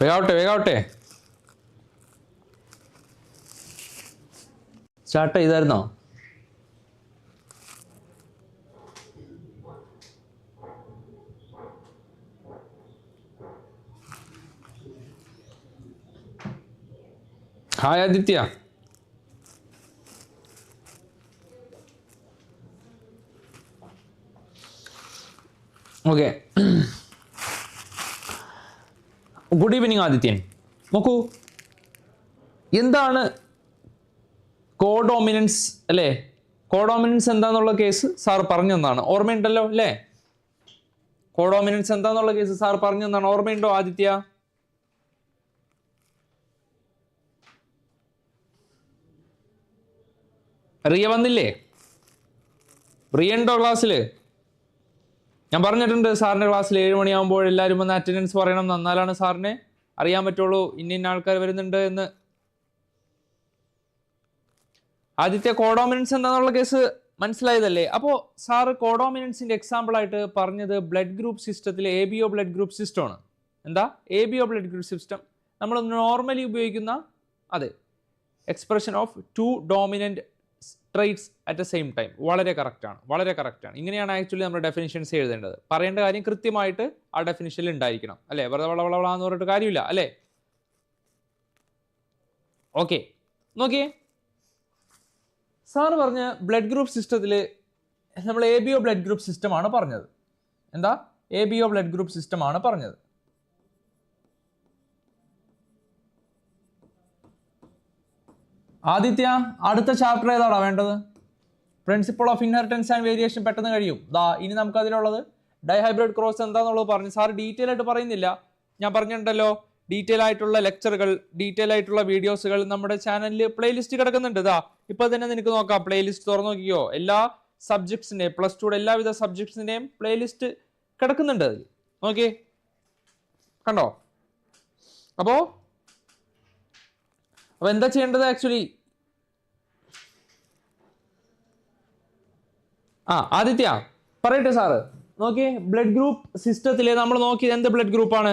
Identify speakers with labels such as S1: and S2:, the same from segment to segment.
S1: വേഗാവട്ടെ വേഗാവട്ടെ. Start ചെയ്തായിരുന്നോ? Hi Aditya okay good evening Adithyan നോക്കൂ. എന്താണ് കോഡോമിനൻസ് അല്ലേ? കോഡോമിനൻസ് എന്താന്നുള്ള കേസ് സാർ പറഞ്ഞു തന്നാണ് ഓർമ്മയുണ്ടല്ലോ അല്ലേ? കോഡോമിനൻസ് എന്താന്നുള്ള കേസ് സാർ പറഞ്ഞു തന്നാണ് ഓർമ്മയുണ്ടോ ആദിത്യ? റിയ വന്നില്ലേ? റിയ ഉണ്ടോ ക്ലാസ്സിൽ ഞാൻ പറഞ്ഞിട്ടുണ്ട് സാറിന്റെ ക്ലാസ്സിൽ ഏഴ് മണിയാകുമ്പോൾ എല്ലാവരും വന്ന് അറ്റൻഡൻസ് പറയണം. എന്ന്. എന്നാലാണ് സാറിനെ അറിയാൻ പറ്റുള്ളൂ. ഇന്ന ഇന്ന ആൾക്കാർ വരുന്നുണ്ട് എന്ന്. ആദ്യത്തെ കോഡോമിനൻസ് എന്താണെന്നുള്ള കേസ് മനസ്സിലായതല്ലേ? അപ്പോൾ സാറ് കോഡോമിനൻസിന്റെ എക്സാമ്പിളായിട്ട് പറഞ്ഞത് ബ്ലഡ് ഗ്രൂപ്പ് സിസ്റ്റത്തിൽ A B O blood group സിസ്റ്റമാണ് എന്താ? A B O blood group system നമ്മൾ നോർമലി ഉപയോഗിക്കുന്ന അതെ expression of two dominant traits at the same time വളരെ കറക്റ്റാണ് വളരെ കറക്റ്റാണ് ഇങ്ങനെയാണ് ആക്ച്വലി നമ്മുടെ ഡെഫിനിഷൻസ് എഴുതേണ്ടത്. പറയേണ്ട കാര്യം കൃത്യമായിട്ട് ആ ഡെഫിനിഷനിൽ ഉണ്ടായിരിക്കണം. അല്ലേ? വെറുതെ വള വള വള എന്ന് പറഞ്ഞിട്ട് കാര്യമില്ല. അല്ലേ? ഓക്കെ നോക്കിയേ. സാർ പറഞ്ഞ ബ്ലഡ് ഗ്രൂപ്പ് സിസ്റ്റത്തിൽ നമ്മൾ A B O blood group സിസ്റ്റമാണ് പറഞ്ഞത്. എന്താ? A B O blood group സിസ്റ്റമാണ് പറഞ്ഞത്. ആദിത്യ അടുത്ത ചാപ്റ്റർ ഏതാടാ വേണ്ടത്? Principle of inheritance and variation പെട്ടെന്ന് കഴിയും. ദാ ഇനി നമുക്ക് അതിലുള്ളത് ഡൈഹൈബ്രിഡ് ക്രോസ് എന്താണെന്നുള്ളത് പറഞ്ഞു. സാർ ഡീറ്റെയിൽ ആയിട്ട് പറയുന്നില്ല. ഞാൻ പറഞ്ഞിട്ടുണ്ടല്ലോ ഡീറ്റെയിൽ ആയിട്ടുള്ള ലെക്ചറുകൾ ഡീറ്റെയിൽ ആയിട്ടുള്ള വീഡിയോസുകൾ നമ്മുടെ ചാനലിൽ പ്ലേലിസ്റ്റ് കിടക്കുന്നുണ്ട്. ഇതാ ഇപ്പൊ തന്നെ നിനക്ക് നോക്കാം. പ്ലേലിസ്റ്റ് തുറന്നു നോക്കിയോ എല്ലാ സബ്ജക്ട്സിന്റെയും പ്ലസ് ടുയുടെ എല്ലാവിധ സബ്ജക്ട്സിന്റെയും പ്ലേലിസ്റ്റ് കിടക്കുന്നുണ്ട് അതിൽ. നോക്കിയേ കണ്ടോ? അപ്പോ അപ്പൊ എന്താ ചെയ്യേണ്ടത് ആക്ച്വലി ആ ആദിത്യ പറയട്ടെ സാറ്. നോക്കിയേ ബ്ലഡ് ഗ്രൂപ്പ് സിസ്റ്റത്തിലെ നമ്മൾ നോക്കിയത് എന്ത് ബ്ലഡ് ഗ്രൂപ്പാണ്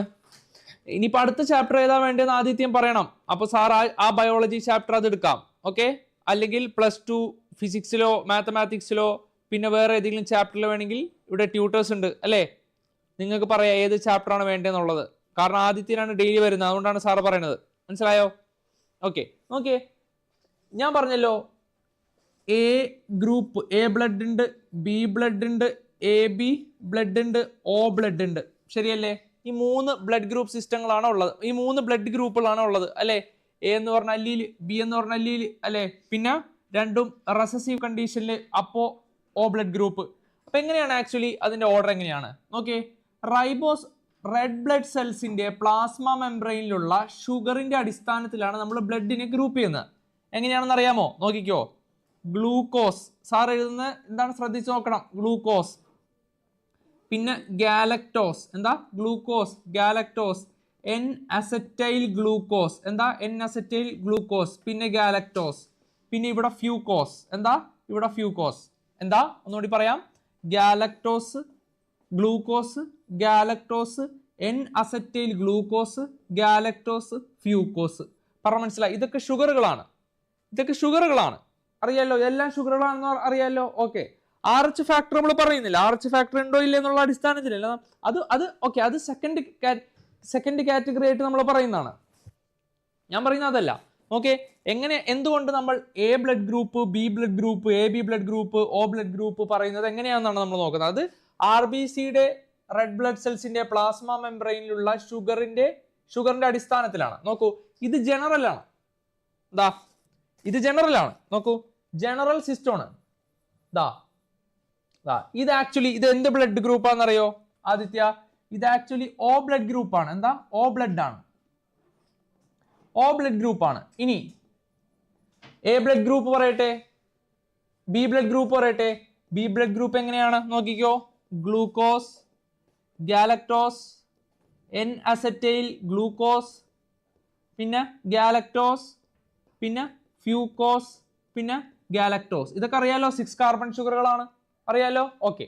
S1: ഇനിയിപ്പോൾ അടുത്ത ചാപ്റ്റർ ഏതാ വേണ്ടതെന്ന് ആദിത്യം പറയണം. അപ്പോൾ സാർ ആ ബയോളജി ചാപ്റ്റർ അത് എടുക്കാം. ഓക്കെ അല്ലെങ്കിൽ പ്ലസ് ടു ഫിസിക്സിലോ മാത്തമാറ്റിക്സിലോ പിന്നെ വേറെ ഏതെങ്കിലും ചാപ്റ്ററിൽ വേണമെങ്കിൽ ഇവിടെ ട്യൂട്ടേഴ്സ് ഉണ്ട്. അല്ലേ? നിങ്ങൾക്ക് പറയാം ഏത് ചാപ്റ്ററാണ് വേണ്ടതെന്നുള്ളത്. കാരണം ആദിത്യനാണ് ഡെയിലി വരുന്നത്. അതുകൊണ്ടാണ് സാറ് പറയുന്നത്. മനസ്സിലായോ? ഓക്കെ ഓക്കെ ഞാൻ പറഞ്ഞല്ലോ എ ഗ്രൂപ്പ് എ ബ്ലഡ് ഉണ്ട് ബി ബ്ലഡ് ഉണ്ട് എ ബി ബ്ലഡ് ഉണ്ട് ഒ ബ്ലഡ് ഉണ്ട്. ശരിയല്ലേ? ഈ മൂന്ന് ബ്ലഡ് ഗ്രൂപ്പ് സിസ്റ്റങ്ങളാണ് ഉള്ളത്. ഈ മൂന്ന് ബ്ലഡ് ഗ്രൂപ്പുകളാണ് ഉള്ളത് അല്ലേ? എ എന്ന് പറഞ്ഞ അല്ലീൽ ബി എന്ന് പറഞ്ഞ അല്ലീൽ അല്ലേ? പിന്നെ രണ്ടും റെസസീവ് കണ്ടീഷനിൽ അപ്പോ ഒ ബ്ലഡ് ഗ്രൂപ്പ് അപ്പൊ എങ്ങനെയാണ് ആക്ച്വലി അതിന്റെ ഓർഡർ എങ്ങനെയാണ്? നോക്കിയേ. റൈബോസ് റെഡ് ബ്ലഡ് സെൽസിന്റെ പ്ലാസ്മ മെംബ്രെയിനിലുള്ള ഷുഗറിന്റെ അടിസ്ഥാനത്തിലാണ് നമ്മൾ ബ്ലഡിനെ ഗ്രൂപ്പ് ചെയ്യുന്നത്. എങ്ങനെയാണെന്ന് അറിയാമോ? നോക്കിക്കോ. ഗ്ലൂക്കോസ്. സാർ എഴുതുന്ന എന്താണ് ശ്രദ്ധിച്ചു നോക്കണം? ഗ്ലൂക്കോസ്. പിന്നെ ഗാലക്ടോസ്. എന്താ? Glucose. Galactose. N acetyl glucose എന്താ? എൻ അസറ്റൈൽ ഗ്ലൂക്കോസ് പിന്നെ ഗാലക്ടോസ്. പിന്നെ ഇവിടെ ഫ്യൂക്കോസ്. എന്താ? ഇവിടെ ഫ്യൂക്കോസ്. എന്താ? ഒന്നുകൂടി പറയാം. Galactose glucose galactose N acetyl glucose galactose fucose. പറഞ്ഞ മനസ്സിലായി? ഇതൊക്കെ ഷുഗറുകളാണ് ഇതൊക്കെ ഷുഗറുകളാണ് അറിയാലോ? എല്ലാം ഷുഗറുകളാണെന്ന് അറിയാലോ? ഓക്കെ. ആർ എച്ച് ഫാക്ടർ നമ്മൾ പറയുന്നില്ല? ആർ എച്ച് ഫാക്ടർ ഉണ്ടോ ഇല്ല എന്നുള്ള അടിസ്ഥാനത്തിലല്ല അത് അത് ഓക്കെ അത് സെക്കൻഡ് സെക്കൻഡ് കാറ്റഗറി ആയിട്ട് നമ്മൾ പറയുന്നതാണ്. ഞാൻ പറയുന്നത് അതല്ല. ഓക്കെ എങ്ങനെ എന്തുകൊണ്ട് നമ്മൾ A blood group B blood group A B blood group O blood group പറയുന്നത് എങ്ങനെയാണെന്നാണ് നമ്മൾ നോക്കുന്നത്? അത് ആർ ബി സിയുടെ റെഡ് ബ്ലഡ് സെൽസിന്റെ പ്ലാസ്മ മെംബ്രെയിനിലുള്ള ഷുഗറിന്റെ ഷുഗറിന്റെ അടിസ്ഥാനത്തിലാണ്. നോക്കൂ ഇത് ജനറൽ ആണ്. ദാ ഇത് ജനറൽ ആണ്. നോക്കൂ ജനറൽ സിസ്റ്റമാണ് ദാ ദാ ഇത് ആക്ച്വലി ഇത് എന്ത് ബ്ലഡ് ഗ്രൂപ്പാണെന്നറിയോ ആദിത്യ ഇത് ആക്ച്വലി ഓ ബ്ലഡ് ഗ്രൂപ്പാണ് എന്താ? ഓ ബ്ലഡ് ആണ്. ഓ ബ്ലഡ് ഗ്രൂപ്പാണ് ഇനി എ ബ്ലഡ് ഗ്രൂപ്പ് പറയട്ടെ? ബി ബ്ലഡ് ഗ്രൂപ്പ് പറയട്ടെ? ബി ബ്ലഡ് ഗ്രൂപ്പ് എങ്ങനെയാണ്? നോക്കിക്കോ. Glucose galactose N acetyl glucose പിന്നെ ഗാലക്ടോസ് പിന്നെ ഫ്യൂക്കോസ് പിന്നെ ഗാലക്ടോസ്. ഇതൊക്കെ അറിയാലോ? സിക്സ് കാർബൺ ഷുഗറുകളാണ് അറിയാലോ? ഓക്കെ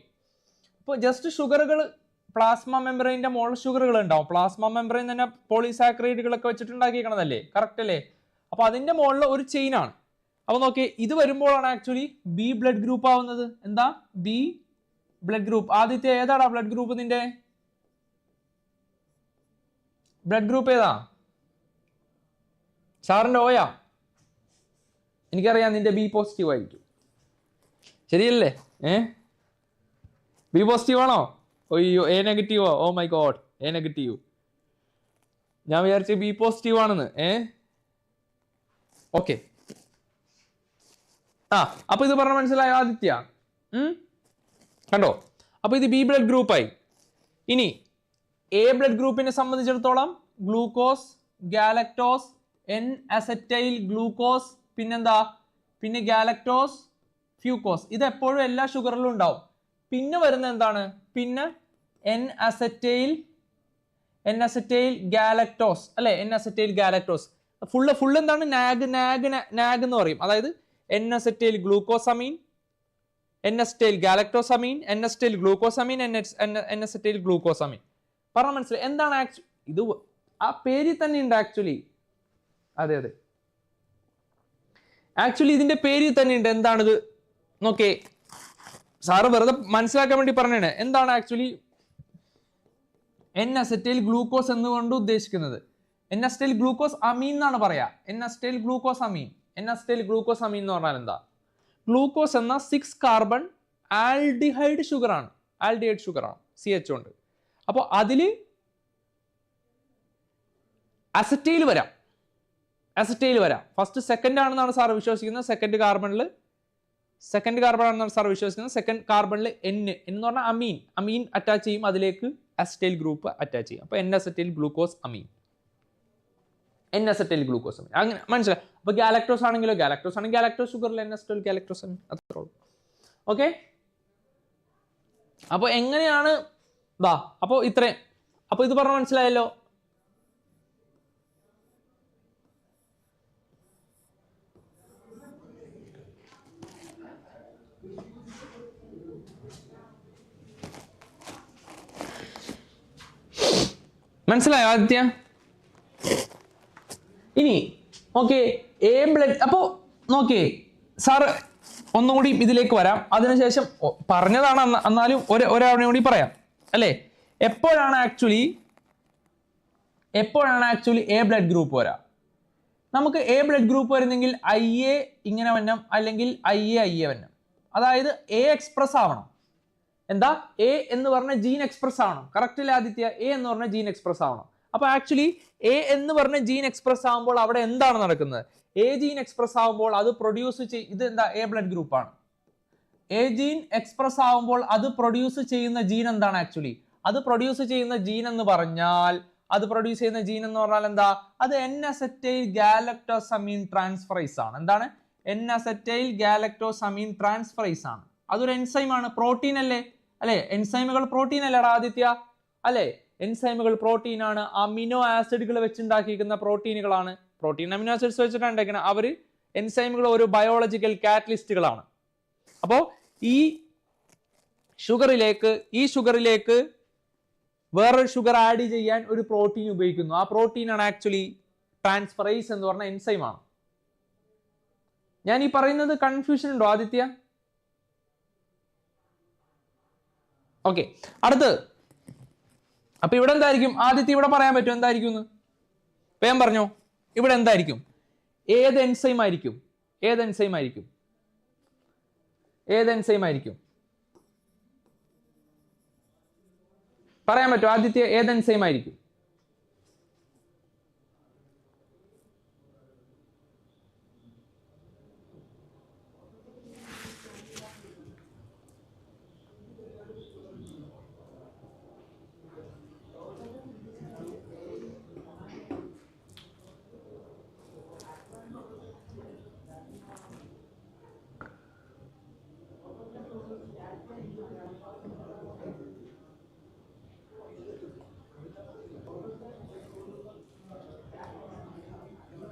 S1: ഇപ്പോൾ ജസ്റ്റ് ഷുഗറുകൾ പ്ലാസ്മ മെമ്പറിന്റെ മോൾ ഷുഗറുകൾ ഉണ്ടാവും പ്ലാസ്മ മെമ്പറിൻ തന്നെ പോളിസാക്രൈഡുകളൊക്കെ വെച്ചിട്ട് ഉണ്ടാക്കിയിരിക്കണതല്ലേ കറക്റ്റ് അല്ലേ? അപ്പോൾ അതിന്റെ മുകളിൽ ഒരു ചെയിൻ ആണ്. അപ്പൊ നോക്കി ഇത് വരുമ്പോഴാണ് ആക്ച്വലി ബി ബ്ലഡ് ഗ്രൂപ്പ് ആവുന്നത്. എന്താ? ബി ബ്ലഡ് ഗ്രൂപ്പ് ആദ്യത്തെ ഏതാടാ ബ്ലഡ് ഗ്രൂപ്പ് നിന്റെ? ബ്ലഡ് ഗ്രൂപ്പ് ഏതാ? സാറിന്റെ ഓയാ എനിക്കറിയാം നിന്റെ ബി പോസിറ്റീവ് ആയിരിക്കും. ശരിയല്ലേ? ഏ? ബി പോസിറ്റീവ് ആണോ? ഒയ്യോ എ നെഗറ്റീവോ oh my God A negative ഞാൻ വിചാരിച്ചു ബി പോസിറ്റീവ് ആണെന്ന്. ഏ? ഓക്കെ ആ അപ്പൊ ഇത് പറഞ്ഞ മനസ്സിലായോ ആദിത്യ? കണ്ടോ? അപ്പൊ ഇത് ബി ബ്ലഡ് ഗ്രൂപ്പായി ഇനി എ ബ്ലഡ് ഗ്രൂപ്പിനെ സംബന്ധിച്ചിടത്തോളം glucose galactose N acetyl glucose പിന്നെന്താ? പിന്നെ ഗാലക്ടോസ് ഫ്യൂക്കോസ്. ഇത് എപ്പോഴും എല്ലാ ഷുഗറിലും ഉണ്ടാവും. പിന്നെ വരുന്ന എന്താണ്? പിന്നെ N acetyl N acetyl galactose അല്ലെ? N acetyl galactose full full എന്താണ്? നാഗ് നാഗ് നാഗ് എന്ന് പറയും. അതായത് N acetyl glucosamine N acetyl galactosamine N acetyl glucosamine N N acetyl glucosamine പറഞ്ഞ മനസ്സിലായി. എന്താണ് ആക്ച്വലി ഇത് ആ പേരിൽ തന്നെ ഉണ്ട് ആക്ച്വലി. അതെ അതെ. ആക്ച്വലി ഇതിന്റെ പേരിൽ തന്നെയുണ്ട്. എന്താണിത്? നോക്കേ. സാറ് വെറുതെ മനസ്സിലാക്കാൻ വേണ്ടി പറഞ്ഞാണ് എന്താണ് ആക്ച്വലി എൻ അസറ്റൈൽ ഗ്ലൂക്കോസ് എന്നുകൊണ്ട് ഉദ്ദേശിക്കുന്നത്? എൻ അസ്റ്റൈൽ ഗ്ലൂക്കോസ് അമീൻ എന്നാണ് പറയാ. N acetyl glucose amine N acetyl glucose amine എന്ന് പറഞ്ഞാൽ എന്താ? ഗ്ലൂക്കോസ് എന്ന സിക്സ് കാർബൺ ആൽഡിഹൈഡ് ഷുഗർ ആണ്. ആൽഡിഹൈഡ് ഷുഗർ ആണ്. സി എച്ച് ഉണ്ട്. അപ്പോൾ അതിൽ അസറ്റൈൽ വരാം. അസറ്റൈൽ വരാം. ഫസ്റ്റ് സെക്കൻഡ് ആണെന്നാണ് സാർ വിശ്വസിക്കുന്നത്. സെക്കൻഡ് കാർബണിൽ സെക്കൻഡ് കാർബൺ ആണെന്നാണ് സാർ വിശ്വസിക്കുന്നത്. സെക്കൻഡ് കാർബണിൽ എൻ എന്ന് പറഞ്ഞാൽ അമീൻ അമീൻ അറ്റാച്ച് ചെയ്യും. അതിലേക്ക് അസറ്റൈൽ ഗ്രൂപ്പ് അറ്റാച്ച് ചെയ്യും. അപ്പോൾ N acetyl glucose amine N acetyl glucose amine അങ്ങനെ മനസ്സിലായി. അപ്പോൾ ഗാലക്ടോസ് ആണെങ്കിലോ? ഗാലക്ടോസ് ആണെങ്കിൽ ഗാലക്ടോസ് ഷുഗറിൽ എൻ അസറ്റൈൽ ഗാലക്ടോസ് അമീൻ അത്രേ ഉള്ളൂ. ഓക്കെ അപ്പോൾ എങ്ങനെയാണ്? ദാ അപ്പോൾ ഇത്രയും. അപ്പോൾ ഇത് പറഞ്ഞ മനസ്സിലായല്ലോ. മനസ്സിലായോ ആദിത്യ? ഇനി ഓക്കെ എ ബ്ലഡ് അപ്പോ നോക്കിയേ സാറ് ഒന്നുകൂടി ഇതിലേക്ക് വരാം. അതിനുശേഷം പറഞ്ഞതാണ് എന്നാലും ഒരു ഒരാളിനെ കൂടി പറയാം. അല്ലേ? എപ്പോഴാണ് ആക്ച്വലി എപ്പോഴാണ് ആക്ച്വലി എ ബ്ലഡ് ഗ്രൂപ്പ് വരാം? നമുക്ക് എ ബ്ലഡ് ഗ്രൂപ്പ് വരുന്നെങ്കിൽ ഐ എ ഇങ്ങനെ വന്നം അല്ലെങ്കിൽ ഐ എ ഐ എ വന്നം. അതായത് എ എക്സ്പ്രസ് ആവണം. എന്താ? എ എന്ന് പറഞ്ഞ ജീൻ എക്സ്പ്രസ് ആവണം. കറക്റ്റ് അല്ലേ ആദിത്യ? എ എന്ന് പറഞ്ഞ ജീൻ എക്സ്പ്രസ് ആവണം. അപ്പൊ ആക്ച്വലി എ എന്ന് പറഞ്ഞ ജീൻ എക്സ്പ്രസ് ആവുമ്പോൾ അവിടെ എന്താണ് നടക്കുന്നത്? എ ജീൻ എക്സ്പ്രസ് ആവുമ്പോൾ അത് പ്രൊഡ്യൂസ് ചെയ് ഇത് എന്താ? എ ബ്ലഡ് ഗ്രൂപ്പ് ആണ്. എ ജീൻ എക്സ്പ്രസ് ആവുമ്പോൾ അത് പ്രൊഡ്യൂസ് ചെയ്യുന്ന ജീൻ എന്താണ് ആക്ച്വലി അത് പ്രൊഡ്യൂസ് ചെയ്യുന്ന ജീൻ എന്ന് പറഞ്ഞാൽ അത് പ്രൊഡ്യൂസ് ചെയ്യുന്ന ജീൻ എന്ന് പറഞ്ഞാൽ എന്താ? അത് എൻ അസറ്റൈൽ ഗാലക്ടോസമീൻ ട്രാൻസ്ഫറൈസ് ആണ്. എന്താണ്? എൻ അസറ്റൈൽ ഗാലക്ടോസമീൻ ട്രാൻസ്ഫറൈസ് ആണ്. അതൊരു ആണ്. പ്രോട്ടീൻ അല്ലേ? അല്ലെ? എൻസൈമുകൾ പ്രോട്ടീൻ അല്ലടാ ആദിത്യ? അല്ലെ? എൻസൈമുകൾ പ്രോട്ടീൻ ആണ്. അമിനോ ആസിഡുകൾ വെച്ചുണ്ടാക്കിയിരിക്കുന്ന പ്രോട്ടീനുകളാണ് പ്രോട്ടീൻ അമിനോ ആസിഡ്സ് വെച്ചിട്ടാണ് അവർ എൻസൈമുകൾ ഒരു ബയോളജിക്കൽ കാറ്റലിസ്റ്റുകളാണ് അപ്പോ ഈ ഷുഗറിലേക്ക് ഈ ഷുഗറിലേക്ക് വേറൊരു ഷുഗർ ആഡ് ചെയ്യാൻ ഒരു പ്രോട്ടീൻ ഉപയോഗിക്കുന്നു. ആ പ്രോട്ടീൻ ആണ് ആക്ച്വലി ട്രാൻസ്ഫറൈസ് എന്ന് പറഞ്ഞ എൻസൈമാണ് ഞാൻ ഈ പറയുന്നത് കൺഫ്യൂഷൻ ഉണ്ടോ ആദിത്യ? ഓക്കെ അടുത്ത്. അപ്പൊ ഇവിടെ എന്തായിരിക്കും? ആദ്യത്തെ ഇവിടെ പറയാൻ പറ്റും. എന്തായിരിക്കും എന്ന്? വേഗം പറഞ്ഞോ. ഇവിടെ എന്തായിരിക്കും? ഏത് എൻസൈം ആയിരിക്കും? ഏത് എൻസൈം ആയിരിക്കും? ഏത് എൻസൈം ആയിരിക്കും? പറയാൻ പറ്റുമോ? ആദ്യത്തെ ഏത് എൻസൈം ആയിരിക്കും?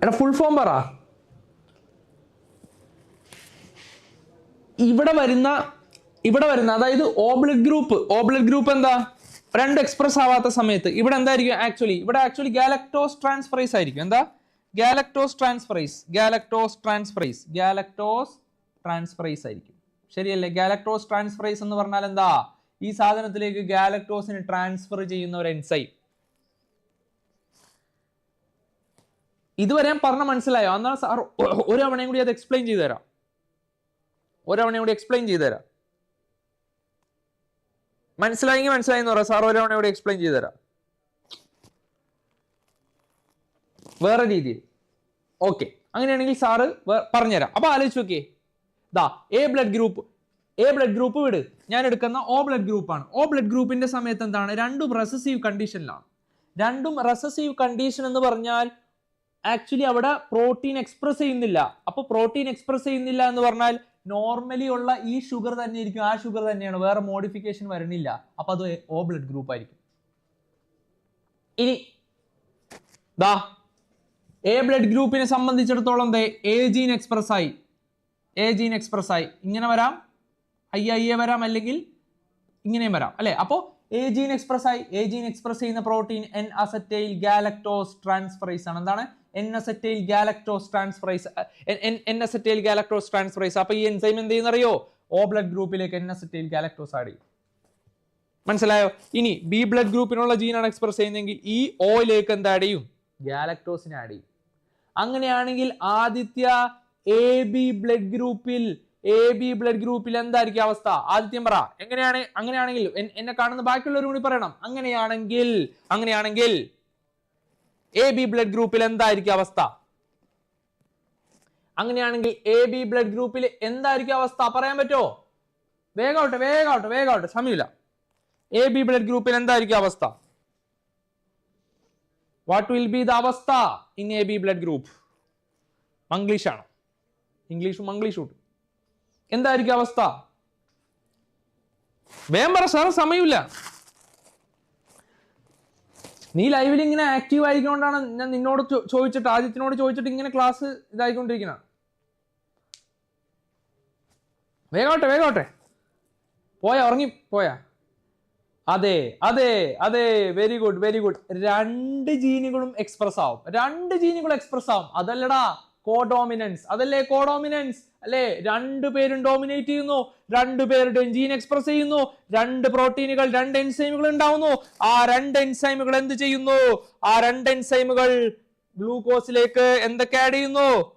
S1: എടാ ഫുൾ ഫോം പറ. ഇവിടെ വരുന്ന ഇവിടെ വരുന്ന അതായത് ഓബ്ലഡ് ഗ്രൂപ്പ് ഓബ്ലഡ് ഗ്രൂപ്പ് എന്താ? രണ്ട് എക്സ്പ്രസ് ആവാത്ത സമയത്ത്. ഇവിടെ എന്തായിരിക്കും ആക്ച്വലി ഇവിടെ ആക്ച്വലി ഗാലക്ടോസ് ട്രാൻസ്ഫറൈസ് ആയിരിക്കും. എന്താ? Galactose transferase galactose transferase galactose transferase ആയിരിക്കും. ശരിയല്ലേ? ഗാലക്ടോസ് ട്രാൻസ്ഫറൈസ് എന്ന് പറഞ്ഞാൽ എന്താ? ഈ സാധനത്തിലേക്ക് ഗാലക്ടോസിന് ട്രാൻസ്ഫർ ചെയ്യുന്ന ഒരു എൻസൈം ഇതുവരെ ഞാൻ പറഞ്ഞ മനസ്സിലായോ? എന്നാൽ സാർ ഒരു കൂടി അത് എക്സ്പ്ലെയിൻ ചെയ്തു തരാം. ഒരു കൂടി എക്സ്പ്ലെയിൻ ചെയ്തു തരാം. മനസ്സിലായെങ്കിൽ മനസ്സിലായി എന്ന് പറയാം. സാർ ഒരു കൂടി എക്സ്പ്ലെയിൻ ചെയ്തു തരാം. വേറെ രീതിയിൽ. ഓക്കെ അങ്ങനെയാണെങ്കിൽ സാറ് പറഞ്ഞുതരാം. അപ്പൊ ആലോചിച്ച് നോക്കിയേ. ദാ A blood group A blood group വിട്. ഞാൻ എടുക്കുന്ന ഓ ബ്ലഡ് ഗ്രൂപ്പാണ് ഓ ബ്ലഡ് ഗ്രൂപ്പിന്റെ സമയത്ത് എന്താണ്? രണ്ടും റെസസീവ് കണ്ടീഷനിലാണ് രണ്ടും റെസസീവ് കണ്ടീഷൻ എന്ന് പറഞ്ഞാൽ ആക്ച്വലി അവിടെ പ്രോട്ടീൻ എക്സ്പ്രസ് ചെയ്യുന്നില്ല. അപ്പൊ പ്രോട്ടീൻ എക്സ്പ്രസ് ചെയ്യുന്നില്ല എന്ന് പറഞ്ഞാൽ നോർമലി ഉള്ള ഈ ഷുഗർ തന്നെ ഇരിക്കും ആ ഷുഗർ തന്നെയാണ്. വേറെ മോഡിഫിക്കേഷൻ വരണില്ല. അപ്പൊ അത് ഓ ബ്ലഡ് ഗ്രൂപ്പ് ആയിരിക്കും. ഇനി ദാ എ ബ്ലഡ് ഗ്രൂപ്പിനെ സംബന്ധിച്ചിടത്തോളം എ ജീൻ എക്സ്പ്രസ് ആയി. എ ജീൻ എക്സ്പ്രസ് ആയി. ഇങ്ങനെ വരാം. ഐ ഐ എ വരാം. അല്ലെങ്കിൽ ഇങ്ങനെയും വരാം. അല്ലെ? അപ്പോ എ ജീൻ എക്സ്പ്രസ് ആയി. എ ജീൻ എക്സ്പ്രസ് ചെയ്യുന്ന protein N acetyl galactose transferase ആണ്. എന്താണ്? N galactose transferase N galactose transferase അപ്പൊ ഈ എൻസൈം എന്ത് ചെയ്യുന്നറിയോ? ഓ ബ്ലഡ് ഗ്രൂപ്പിലേക്ക് എൻ ഗാലക്ടോസ് ആഡ് ചെയ്യും മനസ്സിലായോ? ഇനി ബി ബ്ലഡ് ഗ്രൂപ്പിനുള്ള ജീനാണ് എക്സ്പ്രസ് ചെയ്യുന്നതെങ്കിൽ ഈ ഓയിലേക്ക് എന്ത് ആഡ് ചെയ്യും? ഗാലക്ടോസിനെ ആഡ് ചെയ്യും. അങ്ങനെയാണെങ്കിൽ ആദിത്യ എ ബി ബ്ലഡ് ഗ്രൂപ്പിൽ എ ബി ബ്ലഡ് ഗ്രൂപ്പിൽ എന്തായിരിക്കും അവസ്ഥ? ആദിത്യം പറ. എങ്ങനെയാണ്? അങ്ങനെയാണെങ്കിൽ എന്നെ കാണുന്ന ബാക്കിയുള്ളവരും കൂടി പറയണം. അങ്ങനെയാണെങ്കിൽ അങ്ങനെയാണെങ്കിൽ എ ബി ബ്ലഡ് ഗ്രൂപ്പിൽ എന്തായിരിക്കും അവസ്ഥ? അങ്ങനെയാണെങ്കിൽ എ ബി ബ്ലഡ് ഗ്രൂപ്പിൽ എന്തായിരിക്കും അവസ്ഥ? പറയാൻ പറ്റുമോ? വേഗമാവട്ടെ വേഗമാവട്ടെ വേഗമാവട്ടെ സമയമില്ല. എ ബി ബ്ലഡ് ഗ്രൂപ്പിൽ എന്തായിരിക്കും അവസ്ഥ? വാട്ട് വിൽ ബി ദ അവസ്ഥ in A B blood group Manglish ആണ് ഇംഗ്ലീഷും മംഗ്ലീഷും ഉണ്ട്. എന്തായിരിക്കും അവസ്ഥ? വേഗം പറ സാർ സമയമില്ല. നീ ലൈവിൽ ഇങ്ങനെ ആക്റ്റീവ് ആയിക്കൊണ്ടാണ് ഞാൻ നിന്നോട് ചോദിച്ചിട്ട് ആദിത്യനോട് ചോദിച്ചിട്ട് ഇങ്ങനെ ക്ലാസ് ഇതായിക്കൊണ്ടിരിക്കുന്നത് വേഗോട്ടെ വേഗോട്ടെ. പോയാ ഉറങ്ങി പോയാ. അതെ അതെ അതെ വെരി ഗുഡ് വെരി ഗുഡ് രണ്ട് ജീനുകളും എക്സ്പ്രസ് ആവും. രണ്ട് ജീനുകളും എക്സ്പ്രസ് ആവും. അതല്ലടാ കോഡോമിനൻസ് അതല്ലേ കോഡോമിനൻസ് അല്ലേ? രണ്ടു പേരും ഡോമിനേറ്റ് ചെയ്യുന്നു. രണ്ടു പേരുടെയും ജീൻ എക്സ്പ്രസ് ചെയ്യുന്നു. രണ്ട് പ്രോട്ടീനുകൾ രണ്ട് എൻസൈമുകൾ ഉണ്ടാവുന്നു. ആ രണ്ട് എൻസൈമുകൾ എന്ത് ചെയ്യുന്നു? ആ രണ്ട് എൻസൈമുകൾ ഗ്ലൂക്കോസിലേക്ക് എന്തൊക്കെ ആഡ് ചെയ്യുന്നു?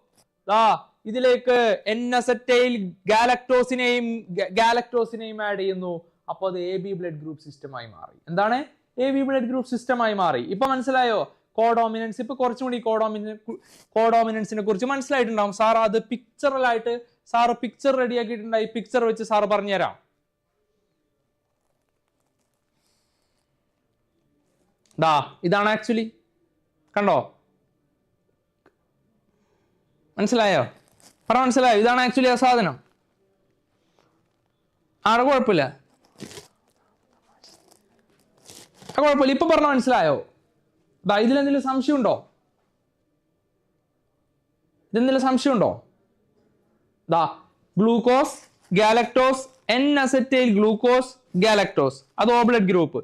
S1: ദാ ഇതിലേക്ക് എൻ അസറ്റൈൽ ഗാലക്ടോസിനെയും ഗാലക്ടോസിനെയും ആഡ് ചെയ്യുന്നു. അപ്പോൾ അത് എ ബി ബ്ലഡ് ഗ്രൂപ്പ് സിസ്റ്റമായി മാറി. എന്താണ്? എ ബി ബ്ലഡ് ഗ്രൂപ്പ് സിസ്റ്റമായി മാറി. ഇപ്പൊ മനസ്സിലായോ? കോഡോമിനൻസ് ഇപ്പൊ കുറച്ചും കൂടി കോഡോമിന കോഡോമിനൻസിനെ കുറിച്ച് മനസ്സിലായിട്ടുണ്ടാവും. സാർ അത് പിക്ചറലായിട്ട് സാറ് പിക്ചർ റെഡിയാക്കിയിട്ടുണ്ടായി പിക്ചർ വെച്ച് സാർ പറഞ്ഞുതരാം. ദാ ഇതാണ് ആക്ച്വലി കണ്ടോ? മനസ്സിലായോ? പറ മനസ്സിലായോ? ഇതാണ് ആക്ച്വലി ആ സാധനം. ആടെ കുഴപ്പമില്ല. ആ കുഴപ്പമില്ല. ഇപ്പൊ പറഞ്ഞ മനസ്സിലായോ? ദാ ഇതിലെന്തെങ്കിലും സംശയമുണ്ടോ? ഇതെന്തെങ്കിലും സംശയമുണ്ടോ? ദാ glucose galactose N acetyl glucose galactose. അത് ഓബ്ലഡ് ഗ്രൂപ്പ്.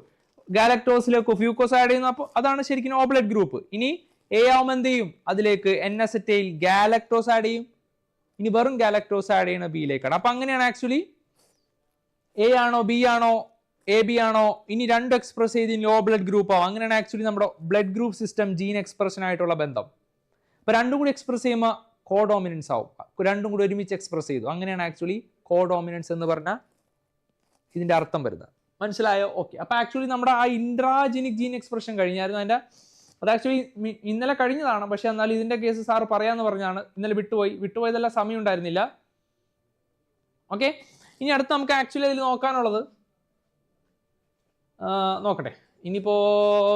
S1: ഗാലക്ടോസിലേക്ക് ഫ്യൂക്കോസ് ആഡ് ചെയ്യുന്ന. അപ്പോൾ അതാണ് ശരിക്കും ഓബ്ലഡ് ഗ്രൂപ്പ്. ഇനി എ ആവുമ്പോൾ എന്ത് ചെയ്യും? അതിലേക്ക് എൻ അസറ്റൈൽ ഗാലക്ടോസ് ആഡ് ചെയ്യും. ഇനി വെറും ഗാലക്ടോസ് ആഡ് ചെയ്യണ ബിയിലേക്കാണ് അപ്പൊ അങ്ങനെയാണ് ആക്ച്വലി എ ആണോ ബി ആണോ എ ബി ആണോ? ഇനി രണ്ട് എക്സ്പ്രസ് ചെയ്ത് ലോ ബ്ലഡ് ഗ്രൂപ്പ് അങ്ങനെയാണ് ആക്ച്വലി നമ്മുടെ blood group system gene expression ആയിട്ടുള്ള ബന്ധം. അപ്പൊ രണ്ടും കൂടി എക്സ്പ്രസ് ചെയ്യുമ്പോൾ കോഡോമിനൻസ് ആവും. രണ്ടും കൂടി ഒരുമിച്ച് എക്സ്പ്രസ് ചെയ്തു. അങ്ങനെയാണ് ആക്ച്വലി കോഡോമിനൻസ് എന്ന് പറഞ്ഞ ഇതിന്റെ അർത്ഥം വരുന്നത്. മനസ്സിലായോ? ഓക്കെ അപ്പൊ ആക്ച്വലി നമ്മുടെ ആ ഇൻട്രാജിനിക് ജീൻ എക്സ്പ്രഷൻ കഴിഞ്ഞായിരുന്നു അതിന്റെ അത് ആക്ച്വലി ഇന്നലെ കഴിഞ്ഞതാണ്. പക്ഷെ എന്നാൽ ഇതിന്റെ കേസ് സാർ പറയാന്ന് പറഞ്ഞാണ്. ഇന്നലെ വിട്ടുപോയി. വിട്ടുപോയതെല്ലാം സമയം ഉണ്ടായിരുന്നില്ല ഓക്കെ ഇനി അടുത്ത് നമുക്ക് ആക്ച്വലി അതിൽ നോക്കാനുള്ളത്. നോക്കട്ടെ. ഇനിയിപ്പോ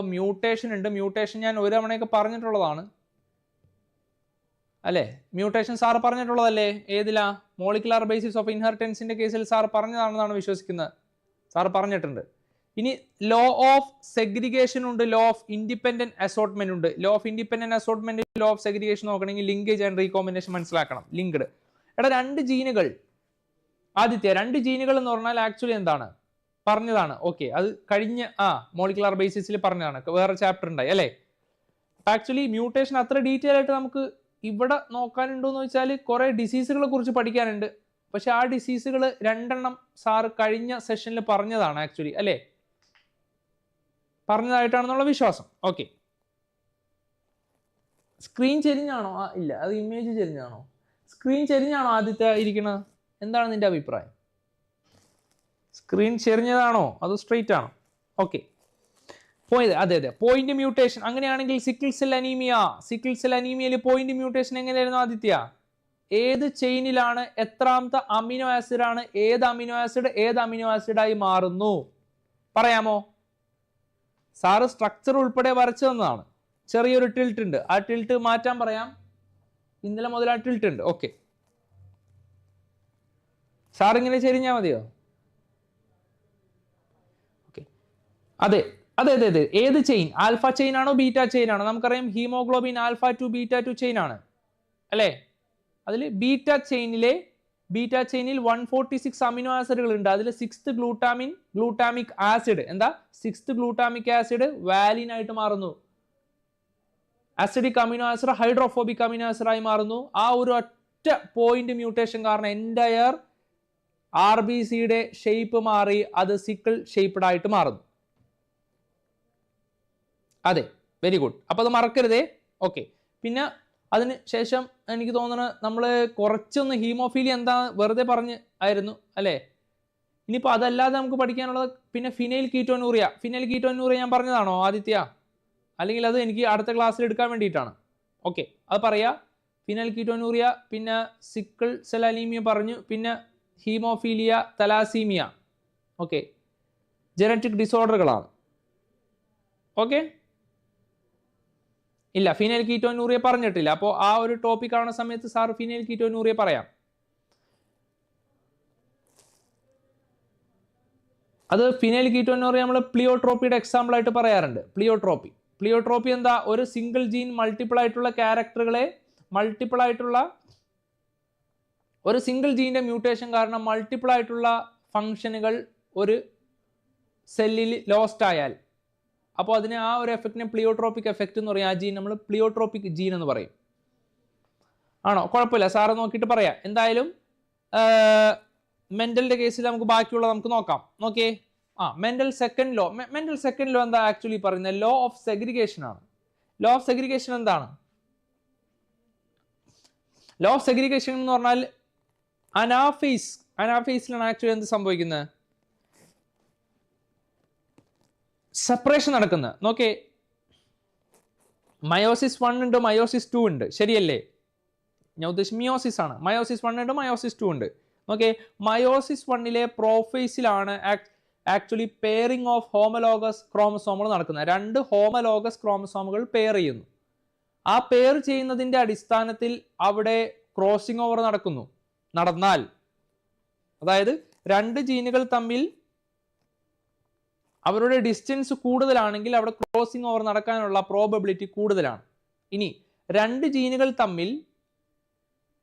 S1: മ്യൂട്ടേഷൻ ഉണ്ട്. മ്യൂട്ടേഷൻ ഞാൻ ഒരു തവണയൊക്കെ പറഞ്ഞിട്ടുള്ളതാണ്. അല്ലേ? മ്യൂട്ടേഷൻ സാർ പറഞ്ഞിട്ടുള്ളതല്ലേ? ഏതിലാ? മോളിക്കുലാർ ബേസിസ് ഓഫ് ഇൻഹെറിറ്റൻസിന്റെ കേസിൽ സാർ പറഞ്ഞതാണെന്നാണ് വിശ്വസിക്കുന്നത്. സാർ പറഞ്ഞിട്ടുണ്ട്. ഇനി ലോ ഓഫ് സെഗ്രിഗേഷൻ ഉണ്ട്. ലോ ഓഫ് ഇൻഡിപെൻഡന്റ് അസോട്ട്മെന്റ് ഉണ്ട്. Law of independent assortment law of segregation നോക്കണമെങ്കിൽ ലിങ്കേജ് ആൻഡ് റീകോമ്പിനേഷൻ മനസ്സിലാക്കണം. ലിങ്ക്ഡ് എടാ രണ്ട് ജീനുകൾ ആദ്യത്തെ രണ്ട് ജീനുകൾ എന്ന് പറഞ്ഞാൽ ആക്ച്വലി എന്താണ്? പറഞ്ഞതാണ്. ഓക്കെ അത് കഴിഞ്ഞ ആ മോളിക്കുലാർ ബേസിസിൽ പറഞ്ഞതാണ്. വേറെ ചാപ്റ്റർ ഉണ്ടായി അല്ലേ? ആക്ച്വലി മ്യൂട്ടേഷൻ അത്ര ഡീറ്റെയിൽ ആയിട്ട് നമുക്ക് ഇവിടെ നോക്കാനുണ്ടോ എന്ന് വെച്ചാൽ കുറേ ഡിസീസുകളെ കുറിച്ച് പഠിക്കാനുണ്ട്. പക്ഷെ ആ ഡിസീസുകൾ രണ്ടെണ്ണം സാറ് കഴിഞ്ഞ സെഷനിൽ പറഞ്ഞതാണ് ആക്ച്വലി അല്ലേ? പറഞ്ഞതായിട്ടാണെന്നുള്ള വിശ്വാസം. ഓക്കെ സ്ക്രീൻ ചെരിഞ്ഞാണോ? ഇല്ല അത് ഇമേജ് ചെരിഞ്ഞാണോ? സ്ക്രീൻ ചെരിഞ്ഞാണോ ആദ്യത്തെ ഇരിക്കണത്? എന്താണ് നിന്റെ അഭിപ്രായം? സ്ക്രീൻ ചെറിഞ്ഞതാണോ അതോ സ്ട്രെയിറ്റ് ആണോ? ഓക്കെ പോയിന്റ് അതെ അതെ. പോയിന്റ് മ്യൂട്ടേഷൻ അങ്ങനെയാണെങ്കിൽ sickle cell anaemia sickle cell അനീമിയയിൽ point mutation എങ്ങനെയായിരുന്നു ആദിത്യ? ഏത് ചെയിനിലാണ് എത്രാമത്തെ അമിനോ ആസിഡ് ആണ് ഏത് അമിനോ ആസിഡ് ഏത് അമിനോ ആസിഡായി മാറുന്നു? പറയാമോ? സാറ് സ്ട്രക്ചർ ഉൾപ്പെടെ വരച്ചു തന്നതാണ്. ചെറിയൊരു ടിൽറ്റ് ഉണ്ട്. ആ ടിൽറ്റ് മാറ്റാൻ പറയാം. ഇന്നലെ മുതൽ ആ ടിൽറ്റ് ഉണ്ട്. ഓക്കെ സാർ ഇങ്ങനെ ചെരിഞ്ഞാൽ മതിയോ ഓക്കെ അതെ അതെ അതെ അതെ. ഏത് ചെയിൻ ആൽഫ ചെയിൻ ആണോ ബീറ്റ ചെയിൻ ആണോ? നമുക്കറിയാം haemoglobin alpha two beta two chain ആണ്. അല്ലേ? അതിൽ ബീറ്റ ചെയിനിലെ ബീറ്റ ചെയിനിൽ വൺ ഫോർട്ടി സിക്സ് അമിനോ ആസിഡുകൾ ഉണ്ട്. അതിൽ സിക്സ്ത് ഗ്ലൂട്ടാമിൻ ഗ്ലൂട്ടാമിക് ആസിഡ് എന്താ? സിക്സ്ത് ഗ്ലൂട്ടാമിക് ആസിഡ് വാലിൻ ആയിട്ട് മാറുന്നു. Acidic amino acid hydrophobic amino acid ആയി മാറുന്നു. ആ ഒരു ഒറ്റ പോയിന്റ് മ്യൂട്ടേഷൻ കാരണം എന്റയർ ആർ ബി സിയുടെ ഷേപ്പ് മാറി അത് സിക്കിൾ ഷേപ്പ്ഡ് ആയിട്ട് മാറുന്നു. അതെ വെരി ഗുഡ് അപ്പോൾ അത് മറക്കരുതേ. ഓക്കെ പിന്നെ അതിന് ശേഷം എനിക്ക് തോന്നുന്നത് നമ്മൾ കുറച്ചൊന്ന് ഹീമോഫീലി എന്താ വെറുതെ പറഞ്ഞ് ആയിരുന്നു അല്ലേ? ഇനിയിപ്പോൾ അതല്ലാതെ നമുക്ക് പഠിക്കാനുള്ളത് പിന്നെ ഫിനൈൽ കീറ്റോനൂറിയ. ഫിനൈൽ കീറ്റോനൂറിയ ഞാൻ പറഞ്ഞതാണോ ആദിത്യ? അല്ലെങ്കിൽ അത് എനിക്ക് അടുത്ത ക്ലാസ്സിൽ എടുക്കാൻ വേണ്ടിയിട്ടാണ്. ഓക്കെ അത് പറയാ ഫിനൈൽ കീറ്റോനൂറിയ പിന്നെ സിക്കിൾ സെലാലീമിയ പറഞ്ഞു പിന്നെ ഹീമോഫീലിയ തലാസീമിയ. ഓക്കെ ജനറ്റിക് ഡിസോർഡറുകളാണ്. ഓക്കെ ഇല്ല ഫിനൈൽ കീറ്റോനൂറിയ പറഞ്ഞിട്ടില്ല. അപ്പോൾ ആ ഒരു ടോപ്പിക് ആവുന്ന സമയത്ത് സാർ ഫിനൈൽ കീറ്റോനൂറിയ പറയാം. അത് ഫിനൈൽ കീറ്റോനൂറിയ നമ്മൾ പ്ലിയോട്രോപ്പിയുടെ എക്സാമ്പിൾ ആയിട്ട് പറയാറുണ്ട്. പ്ലിയോട്രോപ്പി. പ്ലിയോട്രോപ്പി എന്താ? ഒരു സിംഗിൾ ജീൻ മൾട്ടിപ്പിൾ ആയിട്ടുള്ള ക്യാരക്ടറുകളെ മൾട്ടിപ്പിൾ ആയിട്ടുള്ള ഒരു സിംഗിൾ ജീന്റെ മ്യൂട്ടേഷൻ കാരണം മൾട്ടിപ്പിൾ ആയിട്ടുള്ള ഫങ്ഷനുകൾ ഒരു സെല്ലിൽ ലോസ്റ്റ് ആയാൽ അപ്പോൾ അതിനെ ആ ഒരു എഫക്റ്റിനെ പ്ലിയോട്രോപ്പിക് എഫക്റ്റ് എന്ന് പറയും. ആ ജീൻ നമ്മൾ പ്ലിയോട്രോപ്പിക് ജീൻ എന്ന് പറയും. ആണോ? കുഴപ്പമില്ല. സാറ് നോക്കിയിട്ട് പറയാം. എന്തായാലും മെന്റലിന്റെ കേസിൽ നമുക്ക് ബാക്കിയുള്ള നമുക്ക് നോക്കാം. നോക്കിയേ. ആ Mendel second law Mendel second law എന്താ ആക്ച്വലി പറയുന്നത്? ലോ ഓഫ് സെഗ്രിഗേഷൻ ആണ്. ലോ ഓഫ് സെഗ്രിഗേഷൻ എന്താണ്? ലോ ഓഫ് സെഗ്രിഗേഷൻ എന്ന് പറഞ്ഞാൽ അനാഫേസ്. അനാഫേസിലാണ് ആക്ച്വലി എന്ത് സംഭവിക്കുന്നത്? സെപ്പറേഷൻ നടക്കുന്നത് നോക്കേ. മയോസിസ് വൺ ഉണ്ട് മയോസിസ് ടു ഉണ്ട്. ശരിയല്ലേ? ഞാൻ ഉദ്ദേശിച്ചത് മിയോസിസ് ആണ്. മയോസിസ് വൺ ഉണ്ട് മയോസിസ് ടു ഉണ്ട്. നോക്കേ മയോസിസ് വണ്ണിലെ പ്രോഫേസിലാണ് ആക്ച്വലി പെയറിംഗ് ഓഫ് ഹോമലോഗസ് ക്രോമസോമുകൾ നടക്കുന്നത്. രണ്ട് ഹോമലോഗസ് ക്രോമസോമുകൾ പെയർ ചെയ്യുന്നു. ആ പെയർ ചെയ്യുന്നതിന്റെ അടിസ്ഥാനത്തിൽ അവിടെ ക്രോസിംഗ് ഓവർ നടക്കുന്നു. നടന്നാൽ. അതായത് രണ്ട് ജീനുകൾ തമ്മിൽ അവരുടെ ഡിസ്റ്റൻസ് കൂടുതലാണെങ്കിൽ അവിടെ ക്രോസിംഗ് ഓവർ നടക്കാനുള്ള പ്രോബബിലിറ്റി കൂടുതലാണ്. ഇനി രണ്ട് ജീനുകൾ തമ്മിൽ